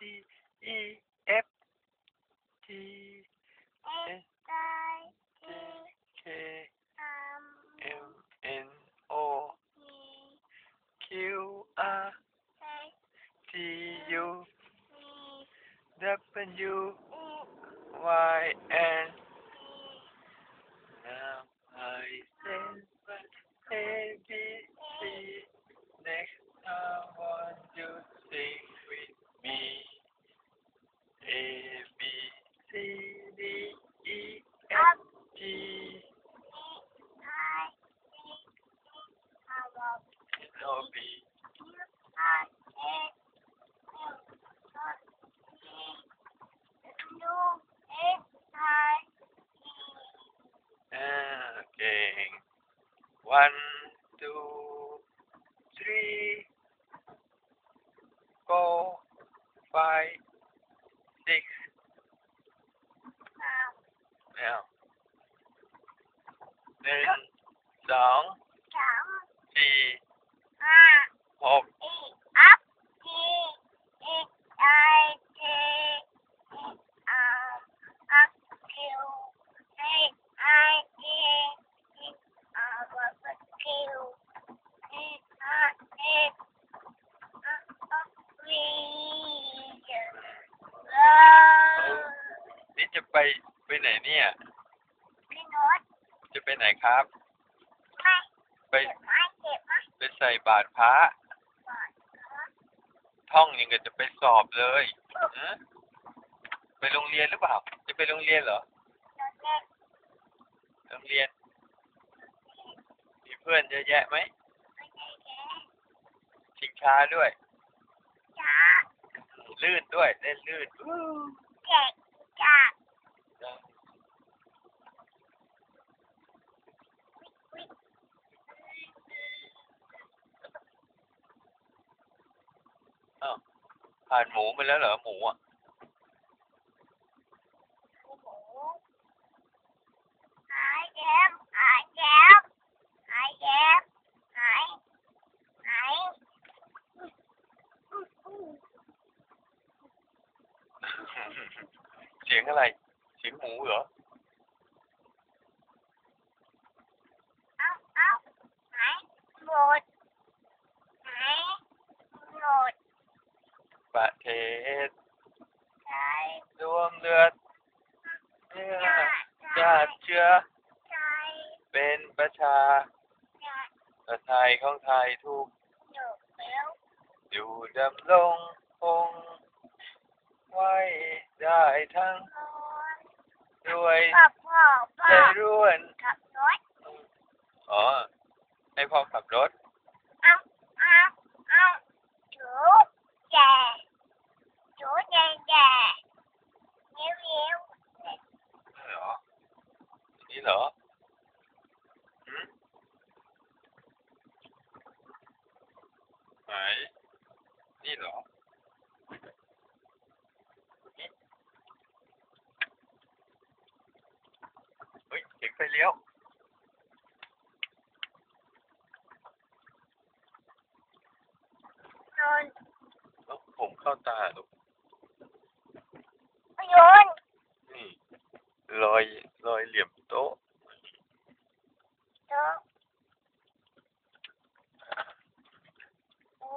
D E F G H K M N O Q R T U W Y and five six ไม่เอาหนึ่งสองสี่หกนี่จะ ไปไปไหนเนี่ย พี่โน้ตจะไปไหนครับ ไม่ไปเจ็บไหมเจ็บไหมไปใส่บาตรพระก่อนท่องยังก็จะไปสอบเลยฮะไปโรงเรียนหรือเปล่า จะไปโรงเรียนเหรอโน้ตเล็กโรงเรียน มีเพื่อนเยอะแยะไหมไม่ได้แก่ชิงช้าด้วย จ้าลื่นด้วยเล่นลื่นเจ็บจ้า อ้าวผ่านหมูมาแล้วเหรอ หมูอะ โอ้โหหายแย้มหายแย้มหายแย้มหายหาย เสียง อะไรเสียงหมูเหรอเอาเอาหายหมดหายหมด ประเทศหายรวมเลือดเนื้อจ้าชาติเชื้อใจเป็นประชาจ้าประไทยของไทยทุกหนูเร็วอยู่ดำรงคงไว้ได้ทั้งโอ้ยด้วยพ่อพ่อพ่อใจร่วน ขับรถ อ๋อ ให้พ่อขับรถ เอาเอาเอาจูแก่จูแก่แก่เร็วเร็ว เหรอ นี่เหรอหืมไหน นี่เหรอ เฮ้ย เด็กไฟเลี้ยวโยนเอ้าผมเข้าตาลูกโยนนี่รอยรอยเหลี่ยมโต๊ะโต๊ะโอ้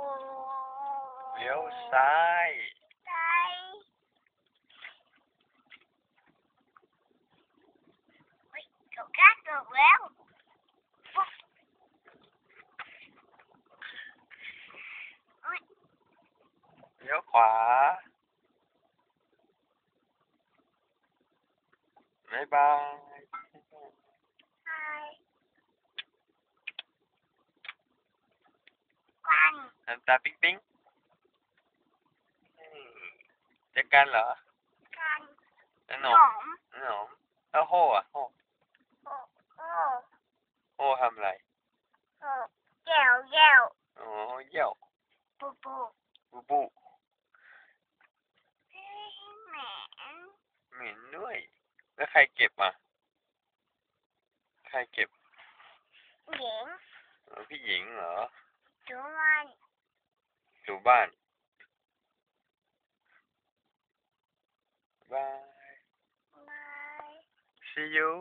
เลี้ยวซ้าย ใจเฮ้ยถูกแล้วถูกแล้ว เลี้ยวขวา บ๊ายบายไปกวางน้ำตาปิ๊งปิ๊งอืมเจะกันเหรอกันขนหมอมขนมแล้วโห่อะโห่โอ้โอ้โห่ทำอะไร แล้วใครเก็บมา ใครเก็บหญิงพี่หญิงเหรอจูบ้านจูบบ้านบาย บาย see you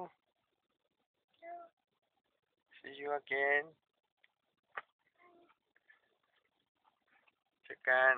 see you again เจอกัน